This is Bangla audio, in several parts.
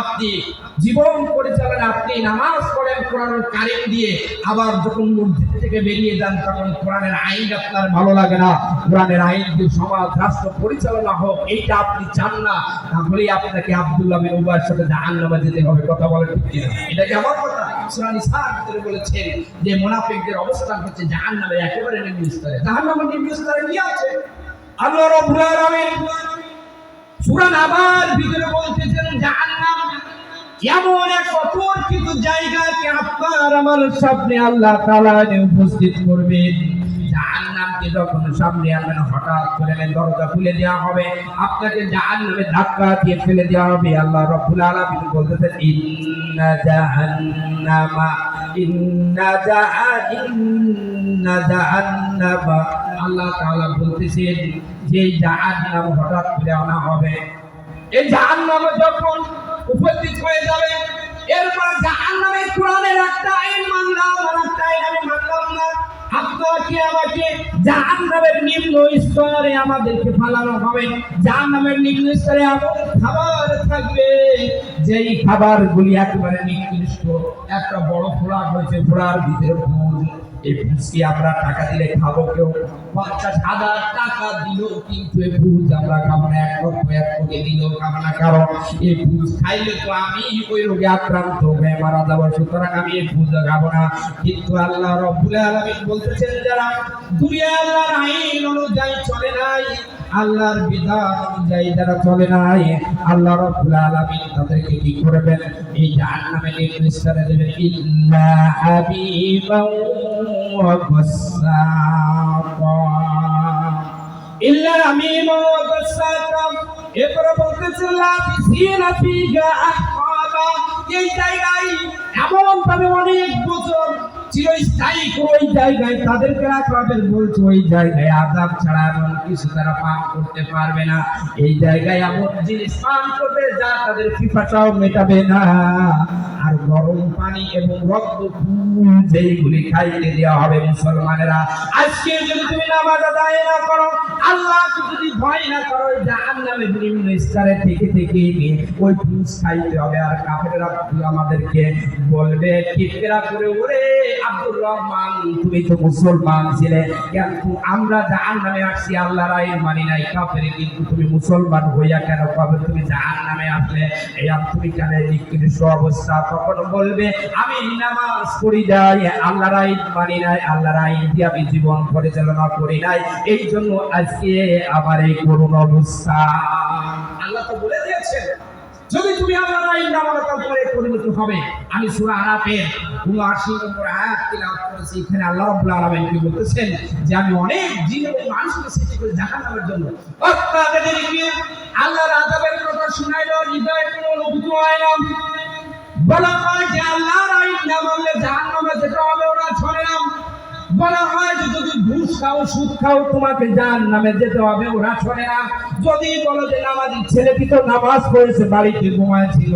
আপনি জীবন পরিচালনা, আপনি নামাজ পড়েন কোরআন কারিম দিয়ে, আবার যখন মসজিদ থেকে বেরিয়ে যান, তখন কোরআনের আইন আপনার ভালো লাগে না। কোরআনের আইন দিয়ে সমাজ, রাষ্ট্র পরিচালনা হোক, এইটা আপনি চান না। তাহলেই আপনাকে আব্দুল্লাহ উবাইয়ের সাথে জাহান্নামে যেতে হবে। কথা বলেন এটা কি আমার কথা? সূরা নিসার ভিতরে বলেছেন যে মুনাফিকদের অবস্থান হচ্ছে একেবারে নিম্ন স্তরে। জাহান্নামের নিম্ন স্তরে কি আছে? আল্লাহ রাব্বুল আলামিন সূরা নাবার ভিতরে বলতেছেন, জাহান্নাম এমন এক অপরিচিত জায়গাকে আপনার আমার সামনে আল্লাহ তাআলা উপস্থিত করবেন জাহান্নামকে যখন সামনে আনবেন, হঠাৎ করে দরজা খুলে দেওয়া হবে। আপনাকে জাহান্নামে ধাক্কা দিয়ে ফেলে দেওয়া হবে। আল্লাহ রব্বুল আলামিন বলতেছেন, ইন্না জাহান্নামা ইন্না জাহান্নামা জাহান্নামা। আল্লাহ তাআলা বলতেছেন যে জাহান্নাম হঠাৎ করে আনা হবে, এই জাহান্নামে যখন উপস্থিত হয়ে যাবে। এরপর জাহান্নামে কোরআনের একটা আইন মানলাম, আর একটা আইন আমি মানলাম না। আপনাকে আমাকে? জাহান্নামের নিম্ন স্তরে আমাদেরকে ফালানো হবে। জাহান্নামের নিম্ন স্তরে এমন খাবার থাকবে, যেই খাবারগুলি একেবারে নিকৃষ্ট। একটা বড় ফোড়া হয়েছে ফোড়ার ভিতরে এই ভুজকে আমরা টাকা দিলে খাব কেউ? পঞ্চাশ হাজার টাকা দিল, কিন্তু এই ভুজ আমরা কামনা এক লক্ষ এক কোটি দিল কামনা কারণ এই ভুজ খাইলে তো আমি ওই রোগে আক্রান্ত হয়ে মারা যাব সুতরাং আমি এই ভুজ খাব না। কিন্তু আল্লাহ রব্বুল আলমিন বলতেছেন, যারা দুনিয়া আল্লাহর আইন অনুযায়ী চলে নাই আল্লাহর বিধান অনুযায়ী যারা চলে নাই, আল্লাহ রব্বুল আলামিন তাদেরকে কি করবেন? এই জাহান্নামে নির্দিষ্টরে দেবেন ইল্লা হাবিবান ওয়া গাসসাকা ইল্লা হামিমা ওয়া গাসসাকা এরপরে আহকাবা এই জায়গায় এমন ভাবে অনেক বছর চিরস্থায়ী কোন জায়গায় তাদেরকে রাখা বলছে, ওই জায়গায় আজাব ছাড়া এমন কিছু তারা পান করতে পারবে না। এই জায়গায় এমন জিনিস পান করবে যা তাদের পিপাসাও মেটাবে না। আর গরম পানি এবং রক্ত যেইগুলি খাইতে দেওয়া হবে মুসলমানেরা। আজকে যদি তুমি নামাজ আদায় না করো আল্লাহ যদি ভয় না করো নিম্ন স্তরে থেকে থেকে ওই খাইতে হবে আর কাফেররা আমাদেরকে বলবে কিফেরা করে ওরে আব্দুর রহমান, তুমি তো মুসলমান ছিলে। কিন্তু আমরা আসছি মানি নাই। কাফেরে, কিন্তু তুমি মুসলমান হইয়া কেন? কবে তুমি জাহান নামে আসলে। এই তুমি কেন অবস্থা তখন বলবে, আমি নামাজ পড়ি নাই, আল্লাহর আইন মানি নাই, আল্লাহর আইন দিয়ে আমি জীবন পরিচালনা করি নাই। এই জন্য আজকে আমার এই করুণ অবস্থা আল্লাহ তো বলে দিয়েছেন, যদি তুমি আল্লাহর আইন না মানো তারপরে পরিণত হবে। আমি সূরা আরাফের 79 নম্বর আয়াত তেলাওয়াত করেছি। এখানে আল্লাহ রাব্বুল আলামিন কি বলতেছেন যে, আমি অনেক জিন এবং মানুষকে সৃষ্টি করে জাহান্নামের জন্য। অত্যাচারীদেরকে আল্লাহর আযাবের কথা শুনাইলো, হৃদয়ে কোনো অনুভূতি হয় না বলা হয় যে, আল্লাহর আইন না মানলে খাও, সুদ খাও, তোমাকে জান নামে যেতে হবে, ওরা শোনে না। যদি বলো যে নামাজি ছেলেটি তো নামাজ পড়েছে, বাড়িতে ঘুমাইছিল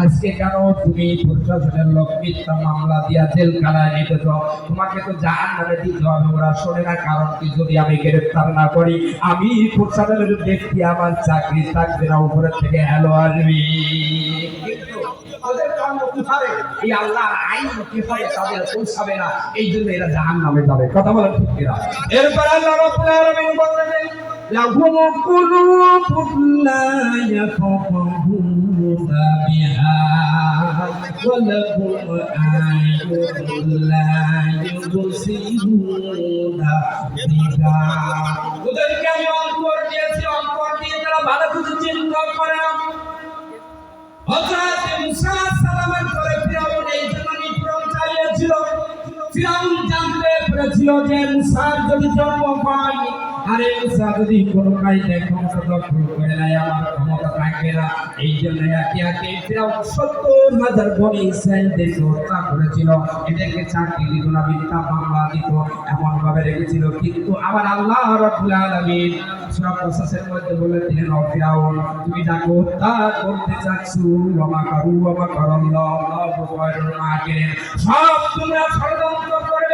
আজকে কেন তুমি প্রশাসনের লোক মিথ্যা মামলা দিয়া জেলখানায় নিতেছ তোমাকে তো জাহান নামে দিতে হবে, ওরা শোনে না। কারণ কি যদি আমি গ্রেফতার না করি, আমি প্রশাসনের ব্যক্তি, আমার চাকরি থাকবে না, উপরের থেকে হ্যালো আসবি। কর্ম কীভাবে এই আল্লাহর আইন কীভাবে তাদের পৌঁছাবে না। এই জন্য ওদেরকে আমি অন্তর দিয়েছি। অন্তর দিয়ে তারা ভালো কিছু চিন্তা পেরেছিল যে মুসার যদি জন্ম পায় আরে মুসা যদি কোনো কাজে ক্ষমতা করে আমার ক্ষমতা থাকবে না এই জন্য একে একে সত্তর হাজার বনি ইসরায়েলদেরকে হত্যা করেছিল এদেরকে চাকরি দিত না মিথ্যা মামলা দিত এমন ভাবে রেখেছিল কিন্তু আমার আল্লাহ রাব্বুল আলামিন সূরা প্রসেসের মধ্যে বলে দিলেন ফিরাউন তুমি যাকে হত্যা করতে চাচ্ছ ওমা কারু ওমা করল্লাহ আল্লাহু সব তোমরা ষড়যন্ত্র কিন্তু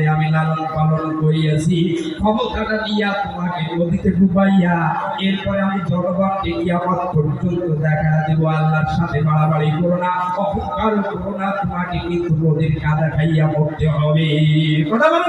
করতে আমি লালন পালন করিয়াছি ক্ষমতাটা দিয়া তোমাকে নদীতে ডুবাইয়া এরপরে আমি জনগণকে কিয়ামত পর্যন্ত দেখা দেবো আল্লাহর সাথে বাড়াবাড়ি করো না অহংকার করো না তোমাকে কিন্তু নদীর কাদা খাইয়া মরতে হবে কথা বলো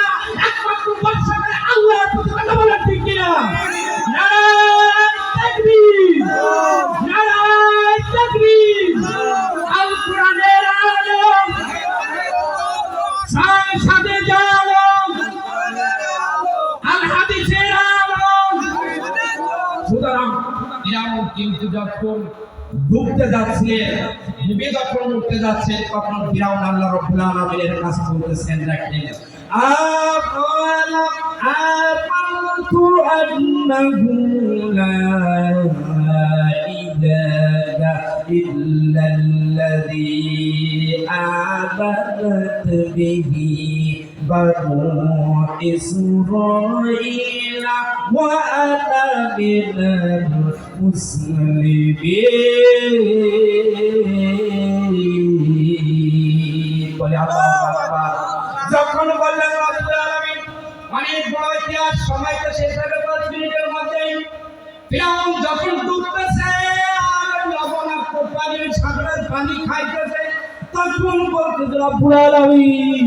যখন ডুবতে যাচ্ছে ডুবে যখন উঠতে যাচ্ছে তখন ফিরাউন আল্লাহ রব্বুল আলামিনের কাছে বলতেছেন দেখেন আফালাম আমানতু আন্নাহু লা ইলাহা ইল্লাল্লাযী আমানাত বিহি بنو إسرائيل وأنا من المسلمين বলে আল্লাহু আকবার যখন বললেন রব্বুল আলামিন অনেক বড় ইতিহাস সময় তো শেষ হবে পাঁচ মিনিটের মধ্যেই ফিরাউন যখন ডুবতেছে আর লবণাক্ত পানির সাগরের পানি খাইতেছে তখন বলতে রব্বুল আলামিন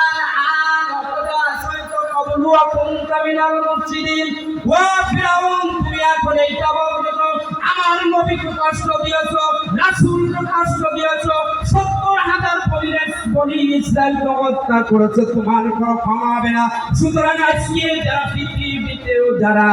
কবলু কুনতা মিনাল মুফসিদিন। ওয়া ফিরাউন, তুমি এখন এইটা বলছো আমার নবীকে কষ্ট দিয়েছ রাসূলকে কষ্ট দিয়েছ, সত্তর বনি ইসরায়েলকে হত্যা করেছ, তোমার কোনো ক্ষমা না। সুতরাং আজকে যারা পৃথিবীতেও যারা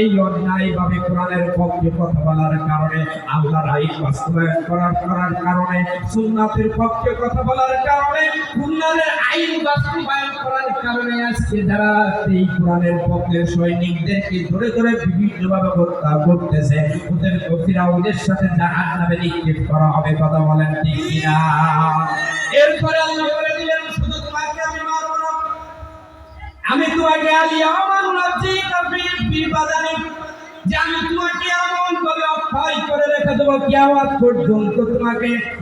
এই অন্যায় ভাবে কোরআনের পক্ষে কথা বলার কারণে, আল্লাহর আইন বাস্তবায়ন করার করার কারণে, সুন্নাতের পক্ষে কথা বলার কারণে কোরআনের আইন বাস্তবায়ন করার কারণে আজকে যারা এই কোরআনের পক্ষে সৈনিকদেরকে ধরে ধরে বিভিন্নভাবে হত্যা করতেছে, ওদের ফিরাউনের সাথে জাহাজ নামে নিক্ষেপ করা হবে, কথা বলেন ঠিক কিনা? এরপরে আল্লাহ বলে দিলেন, শুধু তোমাকে আমি মারবো না। আমি তোমাকে আলিয়া আমার নবজি কবি বিবাদানি যে আমি তোমাকে এমন করে অক্ষয় করে রেখে দেবো কেমন পর্যন্ত তোমাকে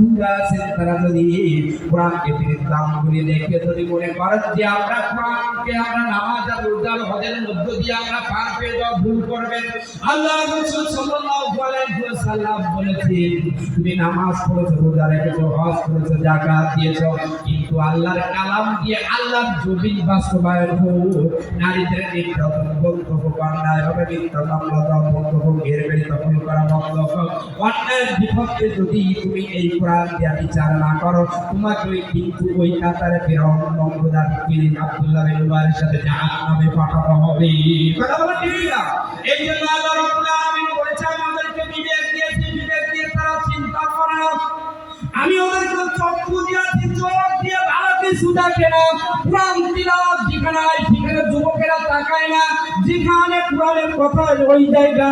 বন্ধুরা মনে করেন যে আমরা কোরআনকে আমরা নামাজ আর হজের মধ্য দিয়ে আমরা পার পেয়ে ভুল করবেন? আল্লাহ রাসূল সাল্লাল্লাহু আলাইহি ওয়াসাল্লাম তুমি নামাজ পড়েছো, রোজা রেখেছো, হজ করেছ, যাকাত দিয়েছ, কিন্তু আল্লাহর কালাম দিয়ে আল্লাহর জমিন বাস্তবায়ন হোক নারীদের নির্যাতন বন্ধ হোক হবে করা বিপক্ষে যদি তুমি এই দিয়ে বিচার না করো। তোমাকে কিন্তু ওই কাতারে কিরিন আব্দুল্লাহ বিন সাথে জাহান্নামে পাঠানো হবে। দিয়ে চিন্তা করে আমি ওদেরকে চক্ষু দিয়েছি চোখ দিয়ে ভালো কিছু দেখে না। কোরআন তিলাওয়াত যেখানে সেখানে যুবকেরা তাকায় না। যেখানে কোরআনের কথা ওই জায়গা